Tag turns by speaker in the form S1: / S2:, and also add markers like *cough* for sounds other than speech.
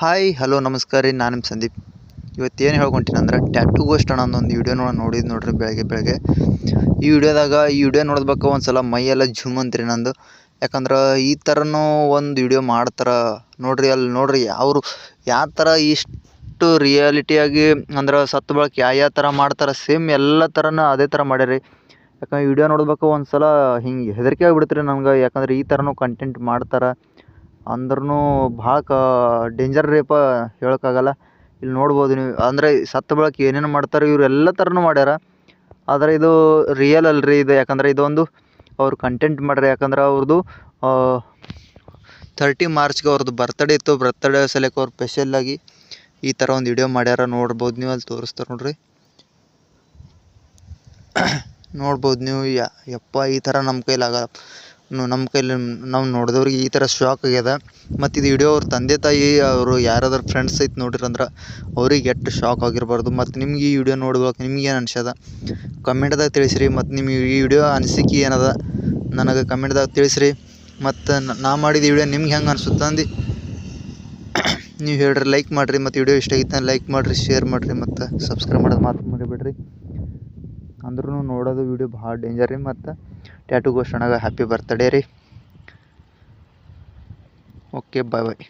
S1: Hi, hello, ನಮಸ್ಕಾರ ರೀ. ನಾನು ನಿಮ್ಮ ಸಂದೀಪ್. ಇವತ್ತು ಏನು ಹೇಳ್ಕೊಂತೀನಿ ಅಂದ್ರೆ ಟ್ಯಾಟೂ ಗೋಸ್ಟ್ ಅನ್ನೋ ಒಂದು ವಿಡಿಯೋನ ನೋಡಿದ್ದು ನೋಡ್ರಿ ಬೆಳಗ್ಗೆ ಬೆಳಗ್ಗೆ. ಈ ವಿಡಿಯೋದಾಗ ಈ ವಿಡಿಯೋ ನೋಡ್ಬೇಕು ಒಂದು ಸಲ ಮೈಯೆಲ್ಲ ಝುಮ್ ಅಂತ್ರಿ ನಂದು. ಯಾಕಂದ್ರೆ ಈ ಥರನೂ ಒಂದು ವಿಡಿಯೋ ಮಾಡ್ತಾರೆ. ನೋಡ್ರಿ ಅಲ್ಲಿ ನೋಡ್ರಿ ಅವರು ಯಾವ ಥರ ಇಷ್ಟು ರಿಯಾಲಿಟಿಯಾಗಿ ಅಂದ್ರೆ ಸತ್ತು ಬಳಕೆ ಯಾವ ಯಾವ ಥರ ಮಾಡ್ತಾರೆ ಸೇಮ್ ಎಲ್ಲ ಥರನೂ ಅದೇ ಥರ ಮಾಡ್ಯಾರಿ. ಯಾಕಂದ್ರೆ ವಿಡಿಯೋ ನೋಡ್ಬೇಕು ಒಂದು ಸಲ ಹಿಂಗೆ ಹೆದರಿಕೆ ಆಗಿಬಿಡ್ತೀರಿ ನನಗೆ ಯಾಕಂದ್ರೆ ಈ ಥರನೂ ಕಂಟೆಂಟ್ ಮಾಡ್ತಾರೆ. ಅಂದ್ರೂ ಭಾಳ ಕ ಡೇಂಜರ್ ರೇಪ ಹೇಳೋಕ್ಕಾಗಲ್ಲ. ಇಲ್ಲಿ ನೋಡ್ಬೋದು ನೀವು. ಅಂದರೆ ಸತ್ತ ಬಳಕ ಏನೇನು ಮಾಡ್ತಾರೆ, ಇವ್ರು ಎಲ್ಲ ಥರನೂ ಮಾಡ್ಯಾರ. ಆದರೆ ಇದು ರಿಯಲ್ ಅಲ್ರಿ ಇದು. ಯಾಕಂದ್ರೆ ಇದೊಂದು ಅವ್ರು ಕಂಟೆಂಟ್ ಮಾಡ್ಯಾರ. ಯಾಕಂದ್ರೆ ಅವ್ರದ್ದು ತರ್ಟಿ ಮಾರ್ಚ್ಗೆ ಅವ್ರದ್ದು ಬರ್ತಡೇ ಇತ್ತು. ಬರ್ತಡೇ ಸಲಕ್ಕೆ ಅವ್ರು ಸ್ಪೆಷಲ್ಲಾಗಿ ಈ ಥರ ಒಂದು ವಿಡಿಯೋ ಮಾಡ್ಯಾರ. ನೋಡ್ಬೋದು ನೀವು, ಅಲ್ಲಿ ತೋರಿಸ್ತಾರೆ ನೋಡ್ರಿ. ನೋಡ್ಬೋದು ನೀವು. ಯಪ್ಪ, ಈ ಥರ ನಮ್ಮ ಕೈಲಾಗಲ್ಲ ನಮ್ಮ ಕೈಲಿ ನಾವು ನೋಡಿದವ್ರಿಗೆ ಈ ಥರ ಶಾಕ್ ಆಗ್ಯದ. ಮತ್ತು ಇದು ವಿಡಿಯೋ ಅವ್ರ ತಂದೆ ತಾಯಿ, ಅವರು ಯಾರಾದ್ರು ಫ್ರೆಂಡ್ಸ್ ಐತೆ ನೋಡಿರಂದ್ರೆ ಅವ್ರಿಗೆ ಎಷ್ಟು ಶಾಕ್ ಆಗಿರ್ಬಾರ್ದು. ಮತ್ತು ನಿಮ್ಗೆ ಈ ವಿಡಿಯೋ ನೋಡ್ಬೇಕು, ನಿಮ್ಗೆ ಏನು ಅನ್ಸ್ಯದ? ಕಮೆಂಟ್ದಾಗ ತಿಳಿಸ್ರಿ, ಮತ್ತು ನಿಮ್ಗೆ ಈ ವಿಡಿಯೋ ಅನಿಸಿಕೆ ಏನದ? ನನಗೆ ಕಮೆಂಟ್ದಾಗ ತಿಳಿಸ್ರಿ. ಮತ್ತು ನಾ ಮಾಡಿದ ವಿಡಿಯೋ ನಿಮ್ಗೆ ಹೆಂಗೆ ಅನ್ಸುತ್ತೆ ಅಂದು? *coughs* ನೀವು ಹೇಳ್ರಿ ಲೈಕ್ ಮಾಡಿರಿ. ಮತ್ತು ವಿಡಿಯೋ ಇಷ್ಟ ಆಗಿತ್ತು ಲೈಕ್ ಮಾಡಿರಿ ಶೇರ್ ಮಾಡಿರಿ. ಮತ್ತು ಸಬ್ಸ್ಕ್ರೈಬ್ ಮಾಡೋದು ಮಾತ್ರ ಮರಿಬೇಡ್ರಿ. ಅಂದ್ರೂ ನೋಡೋದು ವಿಡಿಯೋ ಭಾಳ ಡೇಂಜರ್ ರೀ ಮತ್ತು. ಟ್ಯಾಟೂ ಘೋಷಣೆಗೆ ಹ್ಯಾಪಿ ಬರ್ತಡೇ ರೀ. Okay bye bye